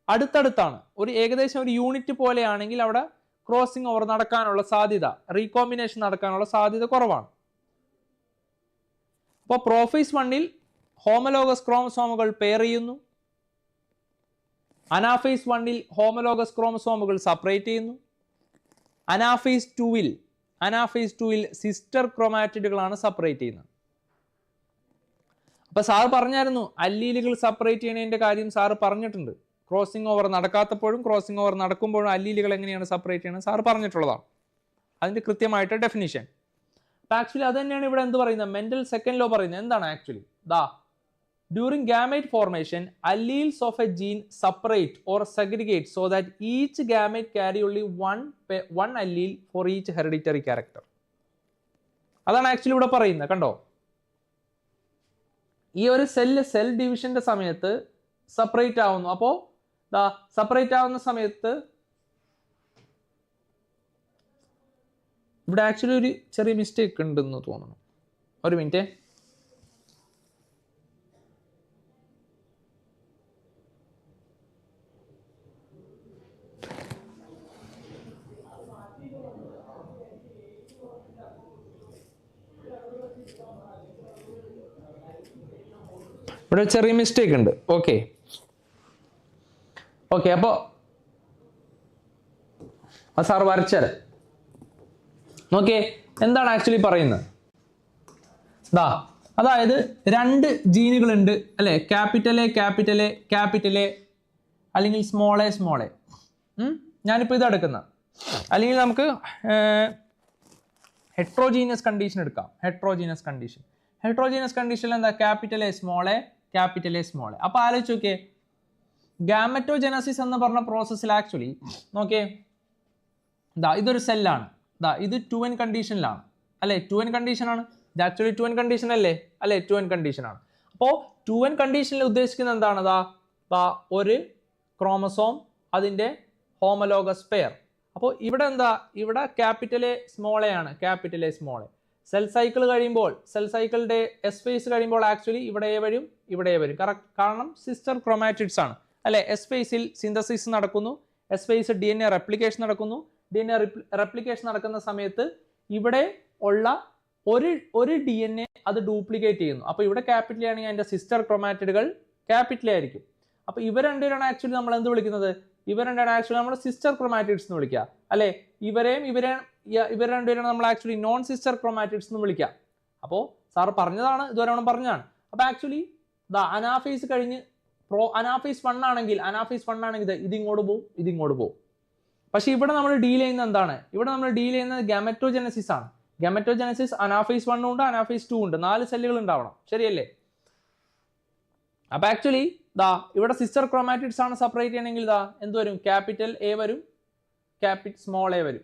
S1: അടുത്തടുത്താണ്. ഒരു ഏകദേശം ഒരു യൂണിറ്റ് പോലെയാണെങ്കിൽ അവിടെ ക്രോസിംഗ് ഓവർ നടക്കാനുള്ള സാധ്യത റീകോമ്പിനേഷൻ നടക്കാനുള്ള സാധ്യത കുറവാണ്. അപ്പോൾ പ്രോഫൈസ് വണ്ണിൽ ഹോമലോഗസ് ക്രോമസോമുകൾ പെയർ ചെയ്യുന്നു. അനാഫേസ് വണ്ണിൽ ഹോമലോഗസ് ക്രോമസോമുകൾ സെപ്പറേറ്റ് ചെയ്യുന്നു. അനാഫേസ് ടൂവിൽ അനാഫേസ് ടുവിൽ സിസ്റ്റർ ക്രോമാറ്റിഡുകളാണ് സെപ്പറേറ്റ് ചെയ്യുന്നത്. അപ്പൊ സാർ പറഞ്ഞായിരുന്നു അല്ലീലുകൾ സെപ്പറേറ്റ് ചെയ്യണതിന്റെ കാര്യം സാറ് പറഞ്ഞിട്ടുണ്ട്. ക്രോസിംഗ് ഓവർ നടക്കാത്തപ്പോഴും ക്രോസിംഗ് ഓവർ നടക്കുമ്പോഴും അല്ലീലുകൾ എങ്ങനെയാണ് സെപ്പറേറ്റ് ചെയ്യുന്നത് സാർ പറഞ്ഞിട്ടുള്ളതാണ്. അതിന്റെ കൃത്യമായിട്ട് ഡെഫിനിഷൻ അപ്പൊ ആക്ച്വലി അത് തന്നെയാണ് ഇവിടെ എന്ത് പറയുന്നത്? മെന്റൽ സെക്കൻഡ് ലോ പറയുന്നത്. എന്താണ് ആക്ച്വലി ദാ during gamete formation alleles of a gene separate or segregate so that each gamete carry only one one allele for each hereditary character. അതാണ് ആക്ച്വലി ഇവിടെ പറയുന്നത് കണ്ടോ? ഈ ഒരു സെല്ല് സെൽ ഡിവിഷന്റെ സമയത്ത് സെപ്പറേറ്റ് ആവുന്നു. അപ്പോൾ ദാ സെപ്പറേറ്റ് ആവുന്ന സമയത്ത് ഇവിടെ ആക്ച്വലി ഒരു ചെറിയ മിസ്റ്റേക്ക് ഉണ്ടെന്ന് തോന്നുന്നു. ഒരു മിനിറ്റ് ഇവിടെ ചെറിയ മിസ്റ്റേക്ക് ഉണ്ട്. ഓക്കെ ഓക്കെ അപ്പോൾ സാർ വരച്ചാൽ നോക്കിയേ എന്താണ് ആക്ച്വലി പറയുന്നത്? ദാ അതായത് രണ്ട് ജീനുകളുണ്ട് അല്ലെ? എ ക്യാപിറ്റൽ എ അല്ലെങ്കിൽ സ്മോൾ എ ഞാനിപ്പോൾ ഇതെടുക്കുന്ന അല്ലെങ്കിൽ നമുക്ക് ഹെട്രോജീനിയസ് കണ്ടീഷൻ എടുക്കാം. ഹെട്രോജീനിയസ് കണ്ടീഷൻ ഹെട്രോജീനിയസ് കണ്ടീഷനിൽ എന്താ? Small A capital A small അപ്പോൾ ആലോചിച്ച് നോക്കിയേ. ഗാമറ്റോജനസിസ് എന്ന് പറഞ്ഞ പ്രോസസ്സിൽ ആക്ച്വലി നോക്കിയേ. ദാ ഇതൊരു സെല്ലാണ് ദാ ഇത് ടു എൻ കണ്ടീഷനിലാണ് അല്ലേ? ടു എൻ കണ്ടീഷനാണ് ഇത് ആക്ച്വലി ടു എൻ കണ്ടീഷൻ അല്ലേ? അല്ലേ? ടു എൻ കണ്ടീഷനാണ് അപ്പോൾ ടു എൻ കണ്ടീഷനിൽ ഉദ്ദേശിക്കുന്നത് എന്താണ്? ദാ ദാ ഒരു ക്രോമസോം അതിന്റെ ഹോമലോഗസ് പെയർ അപ്പോൾ ഇവിടെ എന്താ? ഇവിടെ capital A സ്മോളെയാണ് capital A small A cell cycle കഴിയുമ്പോൾ സെൽ സൈക്കിളിന്റെ എസ് ഫേസ് കഴിയുമ്പോൾ ആക്ച്വലി ഇവിടെ വരും ഇവിടെ വരും. കാരണം സിസ്റ്റർ ക്രൊമാറ്റിഡ്സ് ആണ്. അല്ലെ? എസ് ഫേസിൽ സിന്തസിസ് നടക്കുന്നു. S phase D N A replication നടക്കുന്നു. ഡി എൻ എ റെപ്ലിക്കേഷൻ നടക്കുന്ന സമയത്ത് ഇവിടെ ഉള്ള ഒരു ഒരു ഡി എൻ എ അത് ഡ്യൂപ്ലിക്കേറ്റ് ചെയ്യുന്നു. അപ്പോൾ ഇവിടെ ക്യാപിറ്റൽ ആണെങ്കിൽ അതിന്റെ സിസ്റ്റർ ക്രൊമാറ്റിഡുകൾ ക്യാപിറ്റൽ ആയിരിക്കും. അപ്പോൾ ഇവ രണ്ടുപേരാണ് ആക്ച്വലി നമ്മൾ എന്ത് വിളിക്കുന്നത്? ഇവ രണ്ടാണ് ആക്ച്വലി നമ്മൾ സിസ്റ്റർ ക്രൊമാറ്റിഡ്സ് എന്ന് വിളിക്കുക. അല്ലെ? ഇവരെയും ഇവരെ ഇവർ രണ്ടുപേരെയാണ് നമ്മൾ ആക്ച്വലി നോൺ സിസ്റ്റർ ക്രൊമാറ്റിഡ്സ് എന്ന് വിളിക്കാം. അപ്പോൾ സാർ പറഞ്ഞതാണ് ഇതുവരെ നമ്മൾ പറഞ്ഞതാണ്. അപ്പോൾ ആക്ച്വലി ദാ അനാഫേസ് കഴിഞ്ഞ് പ്രോ അനാഫേസ് വൺ ആണെങ്കിൽ അനാഫേസ് വൺ ആണെങ്കിൽ ഇത് ഇങ്ങോട്ട് പോകും ഇതിങ്ങോട്ട് പോകും പക്ഷേ ഇവിടെ നമ്മൾ ഡീൽ ചെയ്യുന്നത് എന്താണ്? ഇവിടെ നമ്മൾ ഡീൽ ചെയ്യുന്നത് ഗമറ്റോജനസിസ് ആണ്. ഗമറ്റോജനസിസ് അനാഫേസ് വണ്ണും ഉണ്ട് അനാഫേസ് ടു ഉണ്ട്. നാല് സെല്ലുകൾ ഉണ്ടാവണം. ശരിയല്ലേ? അപ്പൊ ആക്ച്വലി ദാ ഇവിടെ സിസ്റ്റർ ക്രോമാറ്റിഡ്സ് ആണ് സെപ്പറേറ്റ് ചെയ്യണമെങ്കിൽ ദാ എന്ത് വരും? ക്യാപിറ്റൽ എ വരും. ക്യാപിറ്റ് സ്മോൾ എ വരും.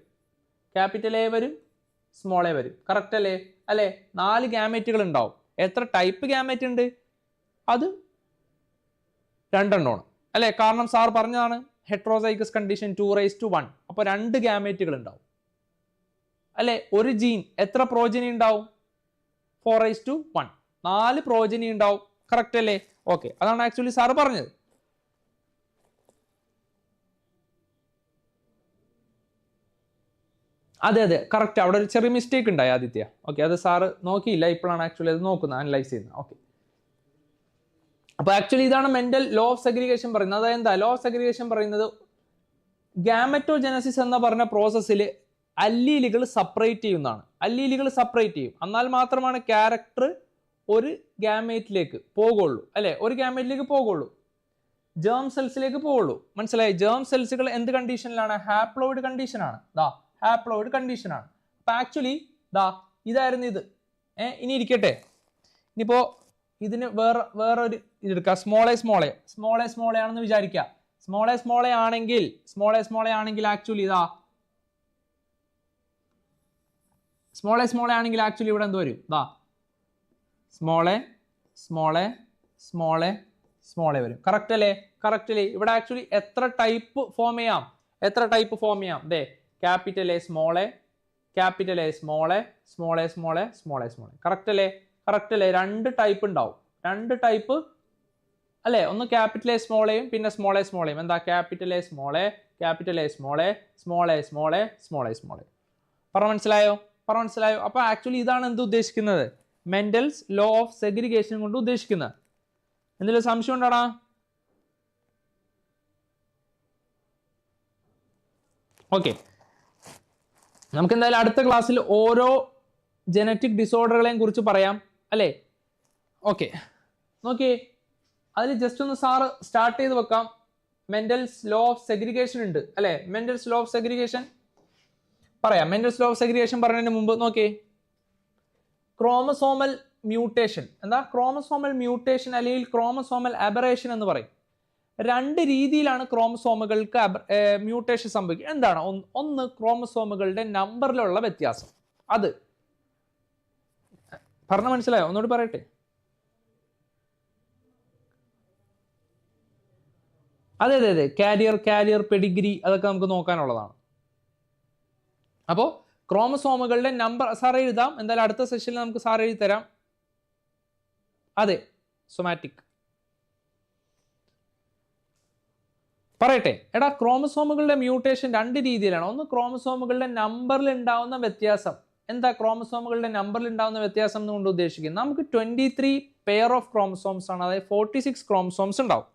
S1: ക്യാപിറ്റൽ എ വരും സ്മോൾ എ വരും. കറക്റ്റ് അല്ലേ? അല്ലേ? നാല് ഗാമേറ്റുകൾ ഉണ്ടാവും. എത്ര ടൈപ്പ് ഗാമേറ്റ് ഉണ്ട്? അത് രണ്ടെണ്ണമാണ്. അല്ലേ? കാരണം സാർ പറഞ്ഞതാണ് heterozygous condition two rise to one അപ്പോൾ രണ്ട് ഗാമേറ്റുകൾ ഉണ്ടാവും. അല്ലേ? ഒരു ജീൻ എത്ര പ്രോജനി ഉണ്ടാവും? ഫോർ റൈസ് ടു വൺ നാല് പ്രോജനി ഉണ്ടാവും. കറക്റ്റ് അല്ലേ? ഓക്കെ അതാണ് ആക്ച്വലി സാറ് പറഞ്ഞത്. അതെ അതെ. കറക്റ്റ് അവിടെ ഒരു ചെറിയ മിസ്റ്റേക്ക് ഉണ്ടായി ആദിത്യ. ഓക്കെ അത് സാറ് നോക്കിയില്ല. ഇപ്പോഴാണ് ആക്ച്വലി അത് നോക്കുന്നത് അനലൈസ് ചെയ്യുന്നത്. ഓക്കെ അപ്പോൾ ആക്ച്വലി ഇതാണ് മെന്റൽ ലോ ഓഫ് സെഗ്രിഗേഷൻ പറയുന്നത്. അതായത് എന്താ? ലോ ഓഫ് സെഗ്രിഗേഷൻ പറയുന്നത് ഗാമറ്റോജനസിസ് എന്ന പറഞ്ഞ പ്രോസസ്സിൽ അല്ലീലുകൾ സെപ്പറേറ്റ് ചെയ്യുന്നതാണ്. അല്ലീലുകൾ സെപ്പറേറ്റ് ചെയ്യും. എന്നാൽ മാത്രമാണ് ക്യാരക്ടർ ഒരു ഗാമേറ്റിലേക്ക് പോകുള്ളൂ അല്ലേ? ഒരു ഗാമേറ്റിലേക്ക് പോകുള്ളൂ ജേം സെൽസിലേക്ക് പോകുള്ളൂ മനസ്സിലായി? ജേം സെൽസുകൾ എന്ത് കണ്ടീഷനിലാണ് ഹാപ്ലോയിഡ് കണ്ടീഷനാണ് ദാ ഹാപ്ലോയിഡ് കണ്ടീഷനാണ് അപ്പം ആക്ച്വലി ദാ ഇതായിരുന്നു ഇത്. ഏഹ് ഇനി ഇരിക്കട്ടെ. ഇനിയിപ്പോ ഇതിന് വേറെ വേറൊരു ഇതെടുക്കുക സ്മോളെ സ്മോളെ സ്മോളെ സ്മോളെ ആണെന്ന് വിചാരിക്കുക. സ്മോളെ സ്മോളെ ആണെങ്കിൽ സ്മോളെ സ്മോളെ ആണെങ്കിൽ ആക്ച്വലി ഇതാ സ്മോളെ സ്മോളെ ആണെങ്കിൽ ആക്ച്വലി ഇവിടെ എന്ത് വരും? ഇതാ സ്മോളെ സ്മോളെ സ്മോളെ സ്മോളെ വരും. കറക്റ്റ് അല്ലേ? കറക്റ്റ് അല്ലേ? ഇവിടെ ആക്ച്വലി എത്ര ടൈപ്പ് ഫോം ചെയ്യാം? എത്ര ടൈപ്പ് ഫോം ചെയ്യാം? ദേ capital A small a capital A small a small a small a small a small a correct അല്ലേ കറക്റ്റ് അല്ലേ രണ്ട് ടൈപ്പ് ഉണ്ടാവും രണ്ട് ടൈപ്പ് അല്ലേ ഒന്ന് ക്യാപിറ്റൽ എ സ്മോളെയും പിന്നെ സ്മോൾ എ സ്മോളെയും എന്താ capital A small a capital A small a small a small A small a പറ മനസ്സിലായോ പറ മനസ്സിലായോ അപ്പൊ ആക്ച്വലി ഇതാണ് എന്ത് ഉദ്ദേശിക്കുന്നത് മെന്റൽസ് ലോ ഓഫ് സെഗ്രിഗേഷൻ കൊണ്ട് ഉദ്ദേശിക്കുന്നത് എന്തെങ്കിലും സംശയം ഉണ്ടോടാ ഓക്കെ നമുക്ക് എന്തായാലും അടുത്ത ക്ലാസ്സിൽ ഓരോ ജനറ്റിക് ഡിസോർഡറുകളെയും കുറിച്ച് പറയാം അല്ലേ? ഓക്കെ നോക്കിയേ അതിൽ ജസ്റ്റ് ഒന്ന് സാറ് സ്റ്റാർട്ട് ചെയ്ത് വെക്കാം. മെന്റൽസ് ലോ ഓഫ് സെഗ്രിഗേഷൻ ഉണ്ട് അല്ലേ? മെന്റൽസ് ലോ ഓഫ് സെഗ്രിഗേഷൻ പറയാം. മെന്റൽസ് ലോ ഓഫ് സെഗ്രിഗേഷൻ പറയുന്നതിന് മുമ്പ് നോക്കിയേ. ക്രോമസോമൽ മ്യൂട്ടേഷൻ എന്താ? ക്രോമസോമൽ മ്യൂട്ടേഷൻ അല്ലെങ്കിൽ ക്രോമസോമൽ അബറേഷൻ എന്ന് പറയും. രണ്ട് രീതിയിലാണ് ക്രോമസോമുകൾക്ക് മ്യൂട്ടേഷൻ സംഭവിക്കുക. എന്താണ്? ഒന്ന് ക്രോമസോമുകളുടെ നമ്പറിലുള്ള വ്യത്യാസം. അത്. പറഞ്ഞ മനസ്സിലായോ? ഒന്നുകൂടി പറയട്ടെ. അതെ അതെ അതെ. കാരിയർ കാരിയർ പെഡിഗ്രി അതൊക്കെ നമുക്ക് നോക്കാനുള്ളതാണ്. അപ്പോൾ ക്രോമസോമുകളുടെ നമ്പർ സാർ എഴുതാം. എന്തായാലും അടുത്ത സെഷനിൽ നമുക്ക് സാർ എഴുതി തരാം അതെ സൊമാറ്റിക് പറയട്ടെ. എടാ ക്രോമസോമുകളുടെ മ്യൂട്ടേഷൻ രണ്ട് രീതിയിലാണ്. ഒന്ന് ക്രോമസോമുകളുടെ നമ്പറിൽ ഉണ്ടാവുന്ന വ്യത്യാസം. എന്താ ക്രോമസോമുകളുടെ നമ്പറിൽ ഉണ്ടാവുന്ന വ്യത്യാസം എന്നുകൊണ്ട് ഉദ്ദേശിക്കുന്നത്? നമുക്ക് twenty three pair of chromosomes ആണ്. അതായത് ഫോർട്ടി സിക്സ് ക്രോമസോംസ് ഉണ്ടാവും.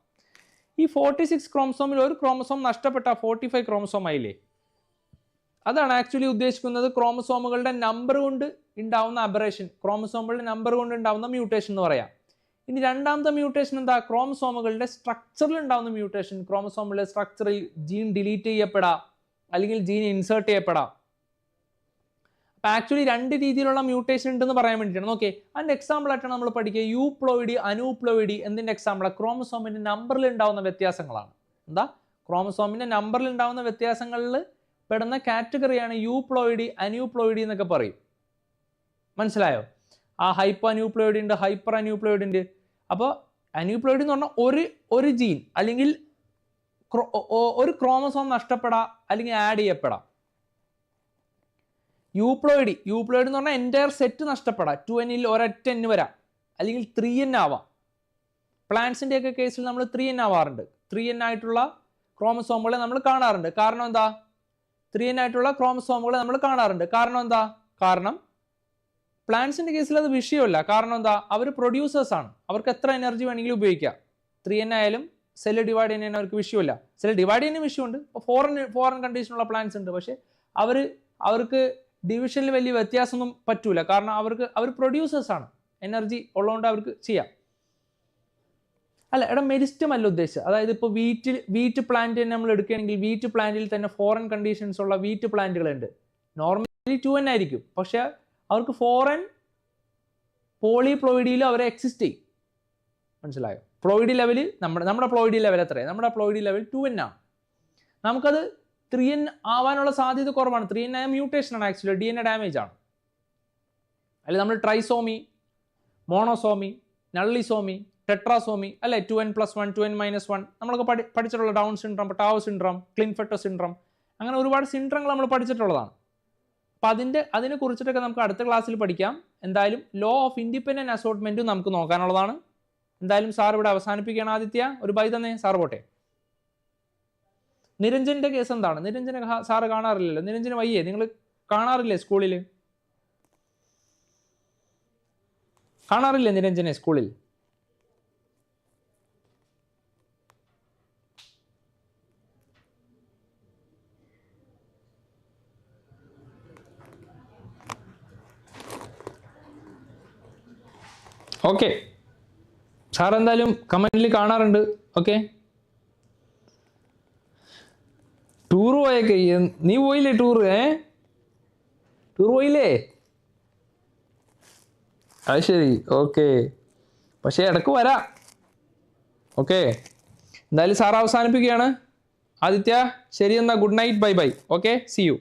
S1: ഈ ഫോർട്ടി സിക്സ് ക്രോമസോമിൽ ഒരു ക്രോമസോം നഷ്ടപ്പെട്ട ഫോർട്ടി ഫൈവ് ക്രോമസോം ആയില്ലേ? അതാണ് ആക്ച്വലി ഉദ്ദേശിക്കുന്നത് ക്രോമസോമുകളുടെ നമ്പർ കൊണ്ട് ഉണ്ടാവുന്ന അബറേഷൻ ക്രോമസോമുകളുടെ നമ്പർ കൊണ്ട് ഉണ്ടാവുന്ന മ്യൂട്ടേഷൻ എന്ന് പറയാം. ഇനി രണ്ടാമത്തെ മ്യൂട്ടേഷൻ എന്താ? ക്രോമസോമുകളുടെ സ്ട്രക്ചറിൽ ഉണ്ടാകുന്ന മ്യൂട്ടേഷൻ ക്രോമസോമുകളുടെ സ്ട്രക്ചറിൽ ജീൻ ഡിലീറ്റ് ചെയ്യപ്പെടാം. അല്ലെങ്കിൽ ജീൻ ഇൻസേർട്ട് ചെയ്യപ്പെടാം. അപ്പൊ ആക്ച്വലി രണ്ട് രീതിയിലുള്ള മ്യൂട്ടേഷൻ ഉണ്ടെന്ന് പറയാൻ വേണ്ടിയിട്ടാണ്. ഓക്കെ അതിന്റെ എക്സാമ്പിൾ ആയിട്ടാണ് നമ്മൾ പഠിക്കുക. യൂപ്ലോയിഡി അനൂപ്ലോയിഡി എന്തിന്റെ എക്സാമ്പിൾ ക്രോമസോമിന്റെ നമ്പറിൽ ഉണ്ടാകുന്ന വ്യത്യാസങ്ങളാണ്. എന്താ? ക്രോമസോമിന്റെ നമ്പറിൽ ഉണ്ടാകുന്ന വ്യത്യാസങ്ങളിൽ പെടുന്ന കാറ്റഗറിയാണ് യൂപ്ലോയിഡി അനൂപ്ലോയിഡി എന്നൊക്കെ പറയും. മനസ്സിലായോ? ആ ഹൈപ്പർ അന്യൂപ്ലോയിഡ് ഉണ്ട് ഹൈപ്പർ അനൂപ്ലോയിഡ് ഉണ്ട്. അപ്പോൾ അന്യൂപ്ലോയിഡ് എന്ന് പറഞ്ഞാൽ ഒരു ഒരു ജീൻ അല്ലെങ്കിൽ ഒരു ക്രോമസോം നഷ്ടപ്പെടാം അല്ലെങ്കിൽ ആഡ് ചെയ്യപ്പെടാം. യൂപ്ലോയിഡി യൂപ്ലോയിഡ് എന്ന് പറഞ്ഞാൽ എന്റയർ സെറ്റ് നഷ്ടപ്പെടാം. ടു എന്നിൽ ഒരൊറ്റ എൻ വരാം. അല്ലെങ്കിൽ ത്രീ എൻ ആവാം. പ്ലാന്റ്സിന്റെയൊക്കെ കേസിൽ നമ്മൾ ത്രീ എൻ ആവാറുണ്ട്. ത്രീ എൻ ആയിട്ടുള്ള ക്രോമസോമുകളെ നമ്മൾ കാണാറുണ്ട്. കാരണം എന്താ? ത്രീ എൻ ആയിട്ടുള്ള ക്രോമസോമുകളെ നമ്മൾ കാണാറുണ്ട്. കാരണം എന്താ? കാരണം പ്ലാന്റ്സിന്റെ കേസിൽ അത് വിഷയമല്ല. കാരണം എന്താ? അവർ പ്രൊഡ്യൂസേഴ്സ് ആണ്. അവർക്ക് എത്ര എനർജി വേണമെങ്കിലും ഉപയോഗിക്കാം. ത്രീ എൻ ആയാലും സെല്ല് ഡിവൈഡ് ചെയ്യാൻ അവർക്ക് വിഷയമില്ല. സെല്ല് ഡിവൈഡ് ചെയ്യുന്ന വിഷയമുണ്ട്. ഇപ്പോൾ ഫോറിൻ ഫോറിൻ കണ്ടീഷനുള്ള പ്ലാന്റ്സ് ഉണ്ട്. പക്ഷേ അവർ അവർക്ക് ഡിവിഷനിൽ വലിയ വ്യത്യാസമൊന്നും പറ്റൂല. കാരണം അവർക്ക് അവർ പ്രൊഡ്യൂസേഴ്സ് ആണ്. എനർജി ഉള്ളതുകൊണ്ട് അവർക്ക് ചെയ്യാം. അല്ല എടാ മെരിസ്റ്റം അല്ല ഉദ്ദേശിച്ചത്. അതായത് ഇപ്പോൾ വീറ്റിൽ വീറ്റ് പ്ലാന്റ് തന്നെ നമ്മൾ എടുക്കുകയാണെങ്കിൽ വീറ്റ് പ്ലാന്റിൽ തന്നെ ഫോറിൻ കണ്ടീഷൻസ് ഉള്ള വീറ്റ് പ്ലാന്റുകളുണ്ട് നോർമലി ടു എൻ ആയിരിക്കും. പക്ഷെ അവർക്ക് ഫോറൻ പോളിപ്ലോയിഡിയിൽ അവർ എക്സിസ്റ്റ് ചെയ്യും. മനസ്സിലായോ? പ്ലോയിഡി ലെവൽ നമ്മുടെ നമ്മുടെ പ്ലോയിഡി ലെവൽ എത്രയാണ് നമ്മുടെ പ്ലോയിഡി ലെവൽ ടു എൻ ആണ്. നമുക്കത് ത്രീ എൻ ആവാനുള്ള സാധ്യത കുറവാണ്. ത്രീ എൻ ആയ മ്യൂട്ടേഷൻ ആണ് actually D N A damage ആണ്. അല്ലെ നമ്മൾ ട്രൈസോമി മോണോസോമി നള്ളിസോമി ടെട്രാസോമി അല്ലെ? Two N plus one two N minus one നമ്മളൊക്കെ പഠി പഠിച്ചിട്ടുള്ള ഡൗൺ സിൻഡ്രം ടാവ് സിൻഡ്രം ക്ലിൻഫെട്ടോ സിൻഡ്രം അങ്ങനെ ഒരുപാട് സിൻഡ്രങ്ങൾ നമ്മൾ പഠിച്ചിട്ടുള്ളതാണ്. അപ്പം അതിന്റെ അതിനെ കുറിച്ചിട്ടൊക്കെ നമുക്ക് അടുത്ത ക്ലാസ്സിൽ പഠിക്കാം. എന്തായാലും ലോ ഓഫ് ഇൻഡിപെൻഡന്റ് അസോട്ട്മെന്റും നമുക്ക് നോക്കാനുള്ളതാണ്. എന്തായാലും സാർ ഇവിടെ അവസാനിപ്പിക്കുകയാണ് ആദിത്യ. ഒരു ബൈ തന്നെ. സാർ പോട്ടെ. നിരഞ്ജന്റെ കേസ് എന്താണ്? നിരഞ്ജനെ സാറ് കാണാറില്ലല്ലോ. നിരഞ്ജന് വയ്യേ. നിങ്ങൾ കാണാറില്ലേ സ്കൂളിൽ കാണാറില്ലേ നിരഞ്ജനെ സ്കൂളിൽ ഓക്കെ സാർ എന്തായാലും കമന്റിൽ കാണാറുണ്ട്. ഓക്കെ ടൂർ പോയൊക്കെ നീ പോയില്ലേ ടൂർ ഏ? ടൂർ പോയില്ലേ? അത് ശരി. ഓക്കെ പക്ഷേ ഇടയ്ക്ക് വരാം. ഓക്കെ എന്തായാലും സാർ അവസാനിപ്പിക്കുകയാണ്. ആദിത്യ ശരി എന്നാൽ good night bye bye okay see you